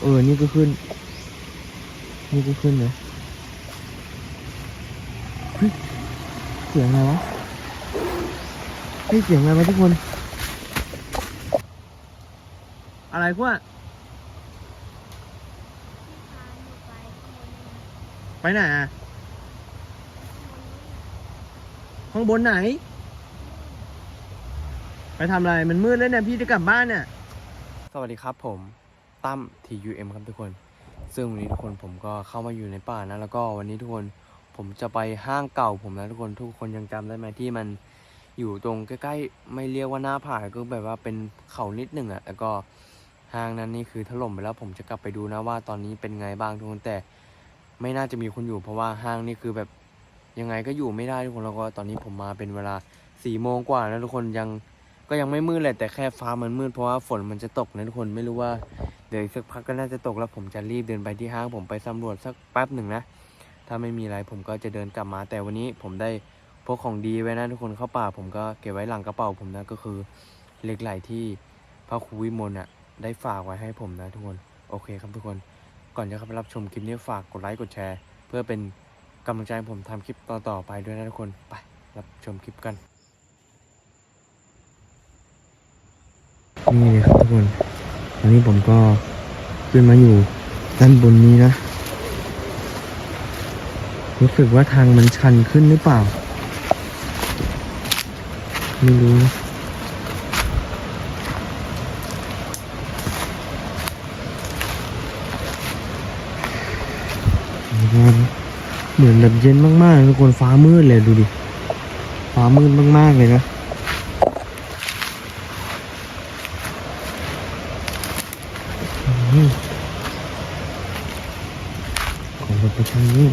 เออ นี่ก็ขึ้น นี่ก็ขึ้นเลยเสียงอะไรวะเฮ้ยเสียงอะไรวะทุกคน อะไรกว่าไปไหนอะ ข้างบนไหน ไปทำอะไร มันมืดแล้วเนี่ย พี่จะกลับบ้านเนี่ย สวัสดีครับผม ตั้ม TUM ครับทุกคน ซึ่งวันนี้ทุกคนผมก็เข้ามาอยู่ในป่านะ แล้วก็วันนี้ทุกคนผมจะไปห้างเก่าผมนะทุกคนทุกคนยังจำได้ไหมที่มันอยู่ตรงใกล้ๆ ไม่เรียกว่าหน้าผาก็แบบว่าเป็นเขานิดหนึ่งอะแล้วก็ห้างนั้นนี่คือถล่มไปแล้วผมจะกลับไปดูนะว่าตอนนี้เป็นไงบ้างทุกคนแต่ไม่น่าจะมีคนอยู่ เพราะว่าห้างนี่คือแบบยังไงก็อยู่ไม่ได้ทุกคนแล้วก็ตอนนี้ผมมาเป็นเวลาสี่โมงกว่านะทุกคนยัง ก็ยังไม่มืดเลยแต่แค่ฟ้ามันมืดเพราะว่าฝนมันจะตกนะทุกคนไม่รู้ว่าเดี๋ยวสักพักก็น่าจะตกแล้วผมจะรีบเดินไปที่ห้างผมไปสำรวจสักแป๊บหนึ่งนะถ้าไม่มีอะไรผมก็จะเดินกลับมา แต่วันนี้ผมได้พกของดีไว้นะทุกคนเข้าป่า ผมก็เก็บไว้หลังกระเป๋าผมนะก็คือเหล็กไหลที่พระครูวิมลอะได้ฝากไว้ให้ผมนะทุกคนโอเคครับทุกคน ก่อนจะเข้าไปรับชมคลิปนี้ฝากกดไลค์กดแชร์ เพื่อเป็นกำลังใจให้ผมทำคลิปต่อๆไปด้วยนะทุกคนไปรับชมคลิปกัน นี่เลยครับทุกคนตอนนี้ผมก็ขึ้นมาอยู่ด้านบนนี้นะ รู้สึกว่าทางมันชันขึ้นหรือเปล่า ไม่รู้นะเหมือนแบบเย็นมากๆทุกคนฟ้ามืดเลยดูดิ ฟ้ามืดมากๆเลยนะ อืมของเราไปทางนี้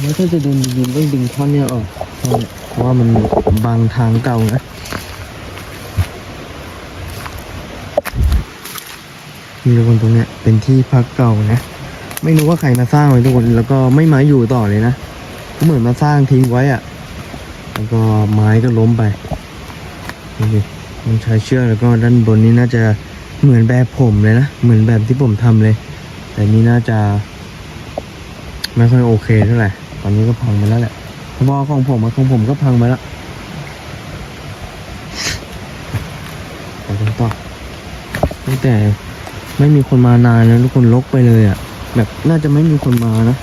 แล้ว ถ้าจะดึงยิงต้องดึงท่อนเนี้ยออก เพราะว่ามันบังทางเก่านะนี่ทุกคนตรงเนี้ยเป็นที่พักเก่านะ ไม่รู้ว่าใครมาสร้างไว้ทุกคนแล้วก็ไม่มาอยู่ต่อเลยนะก็เหมือนมาสร้างทิ้งไว้อะแล้วก็ไม้ก็ล้มไปนี่ดิมันใช้เชือกแล้วก็ด้านบนนี้น่าจะเหมือนแบบผมเลยนะ เหมือนแบบที่ผมทำเลย แต่นี่น่าจะ ไม่ค่อยโอเคเท่าไหร่ ตอนนี้ก็พังไปแล้วแหละเพราะว่าของผมอะของผมก็พังไปแล้วไปกันต่อตั้งแต่ไม่มีคนมานานแล้วทุกคนลกไปเลยอะ่ะ แบบน่าจะไม่มีคนมานะ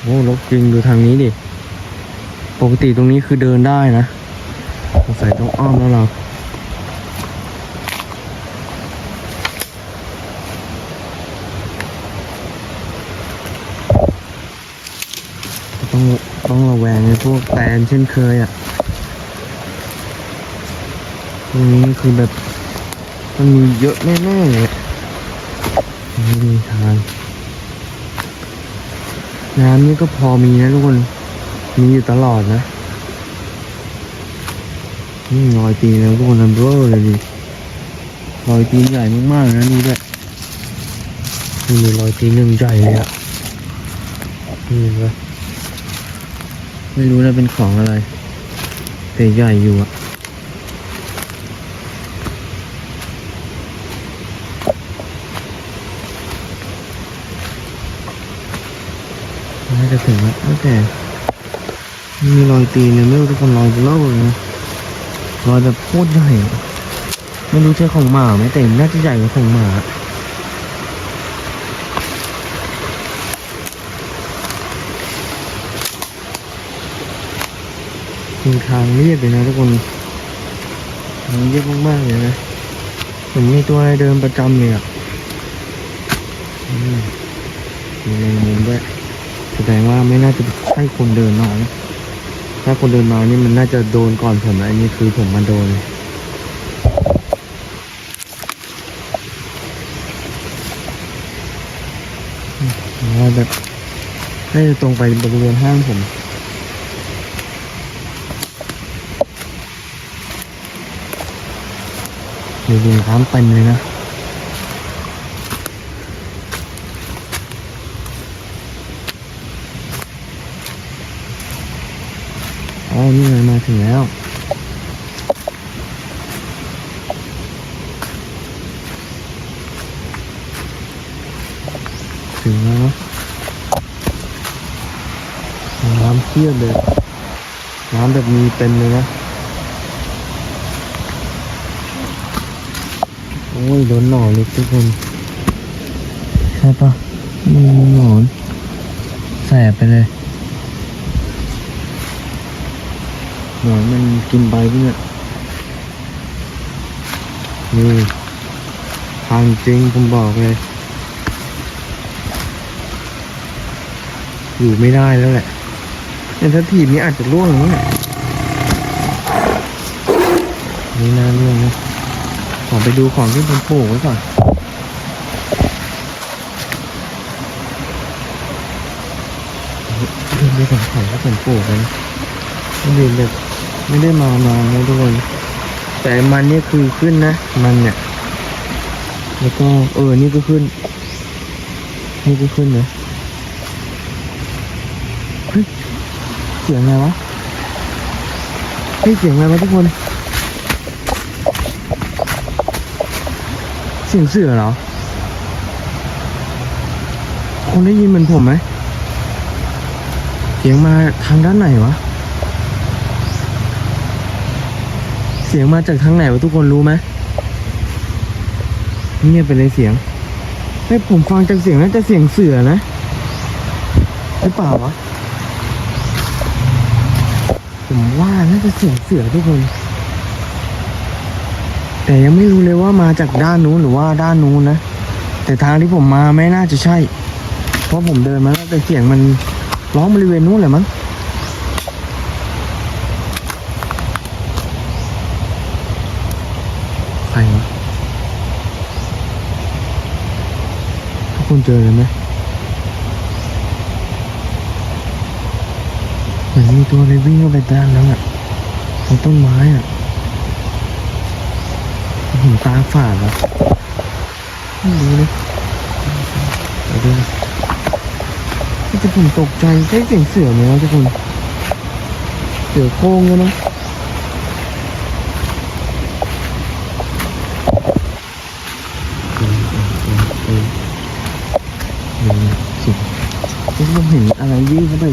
โอ้ลกจริงดูทางนี้ดิ ปกติตรงนี้คือเดินได้นะสงสัยต้องอ้อมแล้วเรา ต้องระแวงในพวกแตนเช่นเคยอะตรงนี้คือแบบมันมีเยอะแน่ๆเลยไม่มีทางน้ำนี่ก็พอมีนะทุกคน มีอยู่ตลอดนะ นี่รอยตีนแล้วทุกคนนันเบอร์เลยดิรอยตีนใหญ่มากๆนะนี่ด้วยนี่มีรอยตีนหนึ่งใหญ่เลยอะนี่เห็นปะ ไม่รู้นะเป็นของอะไร แต่ใหญ่อยู่อะน่าจะถึงแล้วแต่มีรอยตีนเลยไม่รู้ทุกคนรอยเลอเลยนะรอยแบบโคตรใหญ่ ไม่รู้ใช่ของหมาไหมแต่น่าจะใหญ่กว่าของหมา คือทางเรียบเลยนะทุกคนทางเรียบมากๆเลยนะเหมือนมีตัวอะไรเดินประจำเลยอะมมีในมุมด้วยแสดงว่าไม่น่าจะใช่คนเดินมานะถ้าคนเดินมานี่มันน่าจะโดนก่อนผมนะอันนี้คือผมมาโดนว่าแบบน่าจะตรงไปบริเวณห้างผม เดี๋ยวดิน้ำเต็มเลยนะอ๋อนี่ไงมาถึงแล้วถึงแล้วน้ำเชี่ยเลย น้ำแบบมีเต็มเลยนะ โอ้ยโดนหนอนเลยทุกคน ใช่ปะมีหนอน แสบไปเลย หนอนมันกินใบพวกเนี่ยนี่ทางจริงผมบอกเลย อยู่ไม่ได้แล้วแหละเนี่ยถ้าถีบนี้อาจจะร่วงอย่างนี้แหละนี่น่าร่วงนะ อไปดูของที่ผมปลูกไว้ก่อนเรียนไปของของที่ผมปลูกไว้นะเรียนแบบไม่ได้มานานนะทุกคนแต่มันเนี่ยคือขึ้นนะ มันเนี่ย แล้วก็เออ นี่ก็ขึ้น นี่ก็ขึ้นนะเฮ้ยเสียงอะไรวะเฮ้ยเสียงอะไรวะทุกคน สียงเสือเหรอคนได้ยินเหมือนผมไหมเสียงมาทางด้านไหนวะ เสียงมาจากทางไหนวะทุกคนรู้ไหมเงียบไปเลยเสียงให้ผมฟังจากเสียงน่าจะเสียงเสือนะหรือเปล่าวะผมว่าน่าจะเสียงเสือทุกคน แต่ยังไม่รู้เลยว่ามาจากด้านนู้นหรือว่าด้านนู้นนะ แต่ทางที่ผมมาไม่น่าจะใช่ เพราะผมเดินมาแล้วแต่เสียงมันร้องบริเวณนู้นแหละมั้งใครวะทุกคนเจอเลยไหมเหมือนมีตัวอะไรวิ่งเข้าไปด้านนั้นอะตรงต้นไม้อะ ผมตาฝาดแล้วไม่รู้เลยเดี๋ยวดูนะแต่ผมตกใจใช้เสียงเสือไหมวะทุกคนเสือโคร่งเลยนะเออเออเออเออเออสิที่ผมเห็นอะไรวิ่งเข้าไป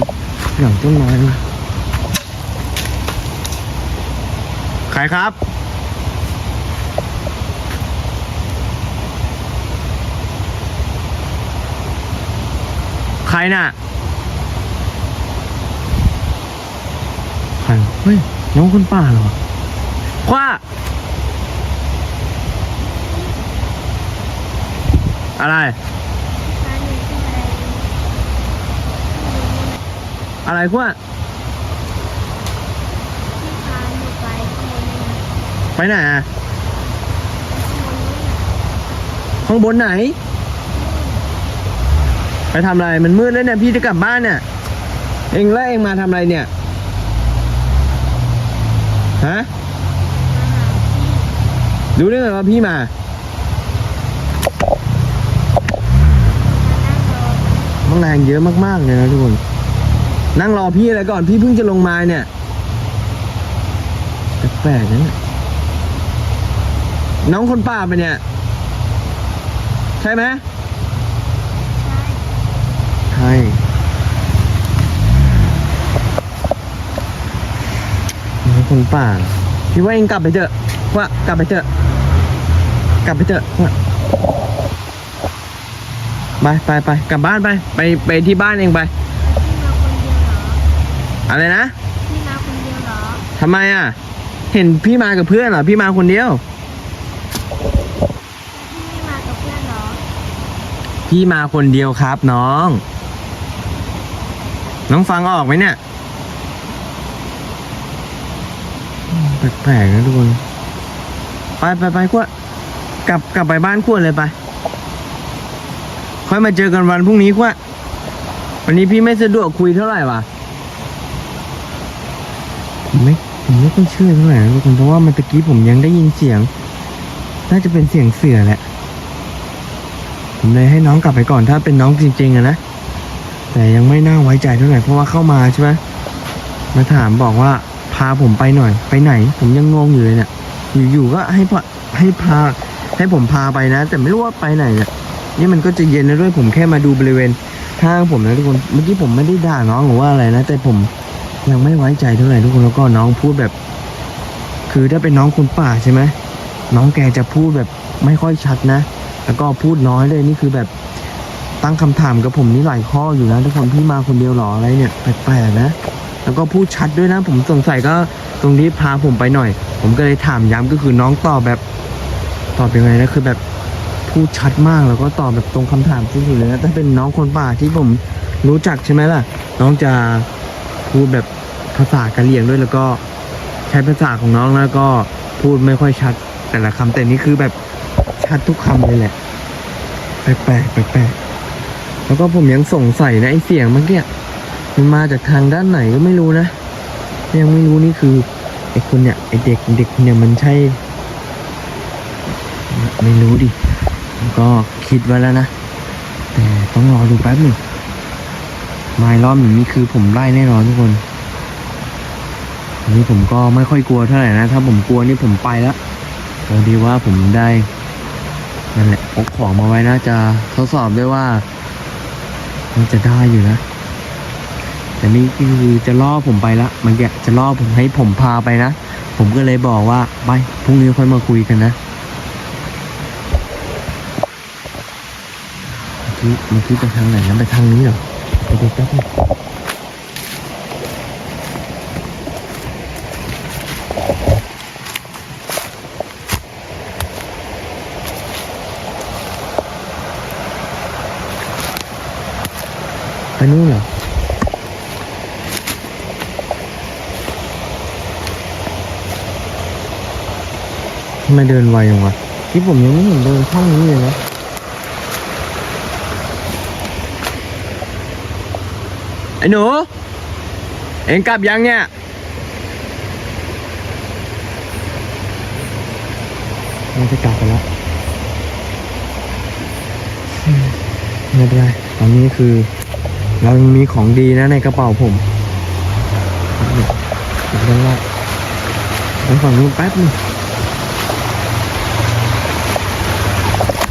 หลังต้นไม้นะใครครับ ใครน่ะใครเฮ้ยน้องคนป่าเหรอคว้าอะไร อะไรกว่าไปไหนอะข้างบนไหน ไปทำอะไร มันมืดแล้วเนี่ย พี่จะกลับบ้านเนี่ย เองแล้วเองมาทำอะไรเนี่ย ฮะ รู้ได้ไงว่าพี่มา มันแรงเยอะมากๆเลยนะทุกคน นั่งรอพี่อะไรก่อน พี่เพิ่งจะลงมาเนี่ย แปลกๆนะเนี่ยน้องคนป่าไปเนี่ย ใช่ไหม คนป่าพี่ว่าเองกลับไปเถอะว่ากลับไปเถอะ กลับไปเถอะว่าไปไปไปกลับบ้านไป ไปไปที่บ้านเองไปอะไรนะพี่มาคนเดียวเหรอทำไมอะ เห็นพี่มากับเพื่อนเหรอพี่มาคนเดียวพี่ไม่มากับเพื่อนเหรอพี่มาคนเดียวครับน้อง น้องฟังออกไหมเนี่ย แปลกๆนะทุกคน ไปไปไปขวดกลับกลับไปบ้านขวดเลยไป ค่อยมาเจอกันวันพรุ่งนี้ขวดวันนี้พี่ไม่สะดวกคุยเท่าไหร่วะผมไม่ผมไม่ค่อยเชื่อเท่าไหร่นะทุกคนเพราะว่าเมันตะกี้ผมยังได้ยินเสียง น่าจะเป็นเสียงเสือแหละ ผมเลยให้น้องกลับไปก่อนถ้าเป็นน้องจริงๆอะนะ แต่ยังไม่น่าไว้ใจเท่าไหร่เพราะว่าเข้ามาใช่ไหมมาถามบอกว่าพาผมไปหน่อย ไปไหน ผมยังงงอยู่เลยเนี่ยอยู่ๆก็ให้พาให้พาให้ผมพาไปนะ แต่ไม่รู้ว่าไปไหนเนี่ยนี่มันก็จะเย็นแล้วด้วยผมแค่มาดูบริเวณข้างผมนะทุกคนเมื่อกี้ผมไม่ได้ด่าน้องหรือว่าอะไรนะ แต่ผมยังไม่ไว้ใจเท่าไหร่ทุกคนแล้วก็น้องพูดแบบ คือถ้าเป็นน้องคนป่าใช่ไหมน้องแกจะพูดแบบไม่ค่อยชัดนะ แล้วก็พูดน้อยเลยนี่คือแบบ ตั้งคำถามกับผมนี่หลายข้ออยู่นะทุกคนพี่มาคนเดียวหรออะไรเนี่ยแปลกๆนะ แล้วก็พูดชัดด้วยนะ ผมสงสัยก็ตรงนี้พาผมไปหน่อย ผมก็เลยถามย้ำก็คือน้องตอบแบบตอบยังไงนะคือแบบพูดชัดมากแล้วก็ตอบแบบตรงคำถามที่สุดเลยนะถ้าเป็นน้องคนป่าที่ผมรู้จักใช่ไหมล่ะ น้องจะพูดแบบภาษากะเหรี่ยงด้วยแล้วก็ใช้ภาษาของน้องแล้วก็พูดไม่ค่อยชัดแต่ละคำแต่นี่คือแบบชัดทุกคำเลยแหละแปลกๆแปลกๆ แล้วก็ผมยังสงสัยนะไอเสียงเมื่อกี้มันมาจากทางด้านไหนก็ไม่รู้นะ ยังไม่รู้นี่คือไอคนเนี่ยไอเด็กเด็กเนี่ยมันใช่ ไม่รู้ดิ ก็คิดไว้แล้วนะ แต่ต้องรอดูแป๊บหนึ่งไม้รอบหนึ่งนี่คือผมไล่แน่นอนทุกคนอันนี้ผมก็ไม่ค่อยกลัวเท่าไหร่นะ ถ้าผมกลัวนี่ผมไปแล้วพอดีว่าผมได้นั่นแหละพกของมาไว้นะจะทดสอบด้วยว่า มันจะได้อยู่นะ แต่นี่คือจะล่อผมไปละมันแกจะล่อผมให้ผมพาไปนะ ผมก็เลยบอกว่าไปพรุ่งนี้ค่อยมาคุยกันนะเมื่อกี้เมื่อกี้ไปทางไหนนะไปทางนี้เหรอไปดูแป๊บนึง นู่นเหรอทำไมเดินไวจังวะที่ผมยังไม่เห็นเดินช่องนี้เลยนะไอ้หนู เอ็งกลับยังเนี่ยมันจะกลับไปแล้วไม่เป็นไรตอนนี้คือ เรายังมีของดีนะในกระเป๋าผมเดี๋ยวว่าไปฝั่งนู้นแป๊บนึง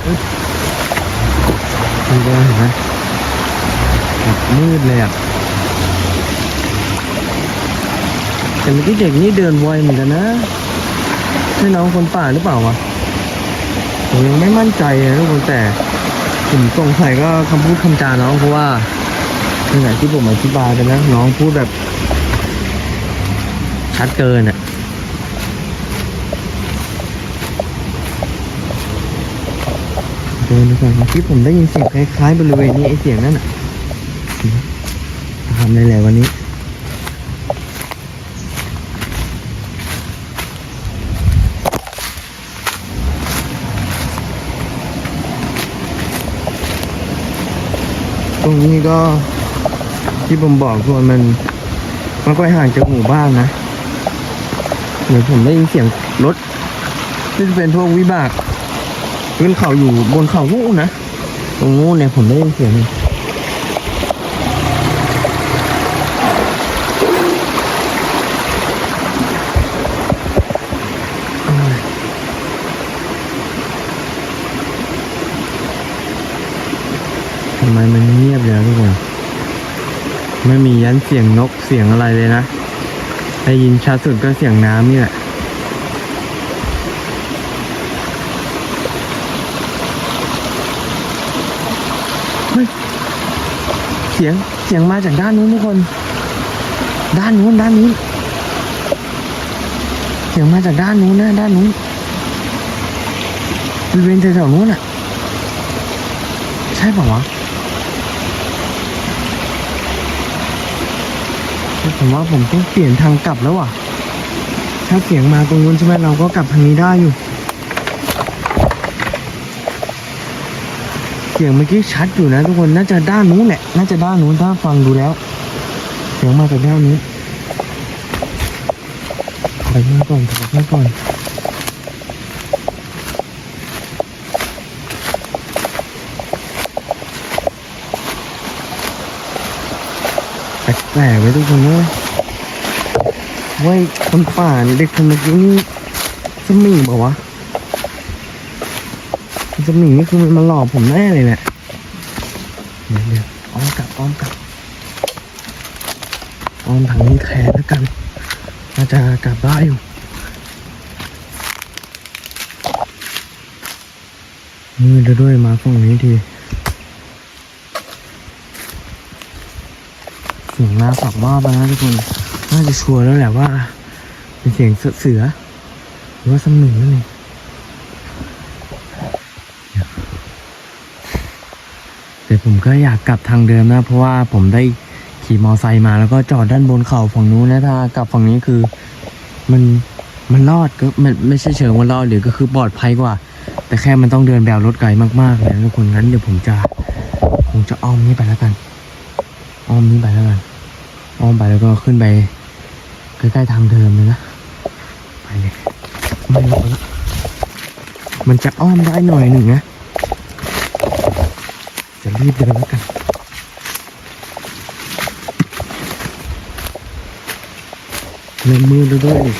อึ๊บมันก็เห็นไหมแบบมืดเลยอะแต่เมื่อกี้เด็กนี่เดินไวเหมือนกันนะใช่น้องคนป่าหรือเปล่าวะผมยังไม่มั่นใจนะทุกคนแต่ผมสงสัยก็คำพูดคำจาน้องเพราะว่า นี่แหละที่ผมอธิบายไปนะน้องพูดแบบ ชัดเกินอะเดินดูก่อนเมื่อกี้ผมได้ยินเสียงคล้ายๆบริเวณนี้ไอเสียงนั่นอะทำอะไรแหละวันนี้ตรงนี้ก็ ที่ผมบอกทุกคนมันมันก็ห่างจากหมู่บ้านนะเหมือนผมได้ยินเสียงรถที่จะเป็นพวกวิบากขึ้นเขาอยู่บนเขาลูกนะตรงนู้นเนี่ยผมได้ยินเสียงทำไมมันเงียบเลยนะทุกคน ไม่มียันเสียงนกเสียงอะไรเลยนะได้ยินชัดสุดก็เสียงน้ำนี่แหละเฮ้ยเสียงเสียงมาจากด้านนู้นทุกคน ด้านนู้นด้านนู้นเสียงมาจากด้านนู้นนะด้านนู้นบริเวณแถวๆนู้นอะ ใช่ป่าวะ ผมว่าผมต้องเปลี่ยนทางกลับแล้วอะ ถ้าเสียงมาตรงนู้นใช่ไหมเราก็กลับทางนี้ได้อยู่ เสียงเมื่อกี้ชัดอยู่นะทุกคน น่าจะด้านนู้นแหละ น่าจะด้านนู้นถ้าฟังดูแล้ว เสียงมาจากด้านนี้ไปมาก่อนไปมาก่อน ปลกๆไว้ทุกคนเลยเว้ยคนป่านเด็กคนเมื่อกี้นี่สมิงบอกวะสมิงนี่คือมันมาหลอกผมแน่เลยแหละเดี๋ยวเดี๋ยวอ้อมกลับอ้อมกลับอ้อมทางนี้แทนแล้วกันน่าจะกลับได้อยู่มืดแล้วด้วยมาฝั่งนี้ที สียงนาฝักว่าไปนะทุกคนน่าจะชัวร์แล้วแหละว่า เป็นเสียงเสือ หรือว่าสมิงนั่นเองแต่ผมก็อยากกลับทางเดิมนะ เพราะว่าผมได้ขี่มอไซค์มาแล้วก็จอดด้านบนเขาฝั่งนู้นนะถ้ากลับฝั่งนี้คือมันมันรอดก็ไม่ไม่ใช่เชิงว่ารอดหรือก็คือปลอดภัยกว่า แต่แค่มันต้องเดินแบบรถไกลมากๆเลยทุกคนงั้นเดี๋ยวผมจะผมจะอ้อมนี้ไปแล้วกัน อ้อมนี้ไปแล้วกัน อ้อมไปแล้วก็ขึ้นไปใกล้ๆทางเดิมเลยนะ ไปเลยไม่รอแล้วมันจะอ้อมได้หน่อยหนึ่งนะจะรีบเดินแล้วกันเล่นมือแล้วด้วยดิ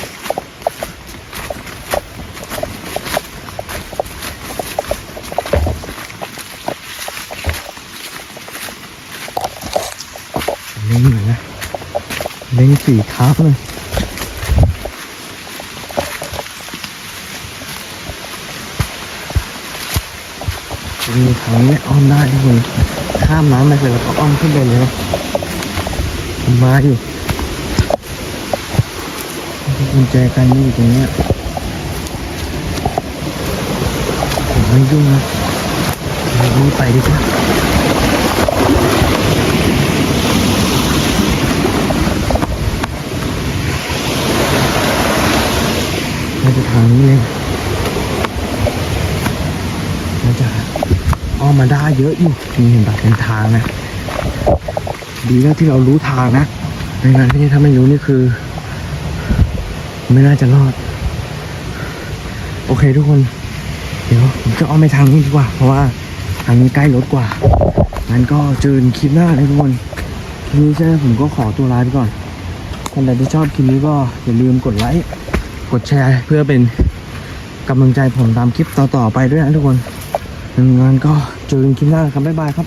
เล่นหน่อยนะ เล่น สี่เท้าเลยมีทางนี้อ้อมได้ทุกคนข้ามน้ำไปเสร็จแล้วก็อ้อมขึ้นไปเลยมาอยู่กุญแจกันนี่อยู่ตรงนี้ผมไม่ยุ่งนะรีบไปดีกว่า จะทางนี้เลยน่าจะอ้อมมาได้เยอะอยู่นี่เห็นแบบเป็นทางนะ ดีแล้วที่เรารู้ทางนะไม่งั้นนี่ถ้าไม่รู้นี่คือ ไม่น่าจะรอด โอเคทุกคน เดี๋ยวผมจะอ้อมไปทางนี้ดีกว่า เพราะว่าทางนี้ใกล้รถกว่างั้นก็เจอนคลิปหน้าเลยทุกคนคลิปนี้ใช่ผมก็ขอตัวลาไปก่อนท่านใดที่ชอบคลิปนี้ก็อย่าลืมกดไลค์ กดแชร์ เพื่อเป็นกำลังใจผมตามคลิปต่อๆไปด้วยนะทุกคนงานก็เจอกันคลิปหน้าครับบ๊ายบายครับ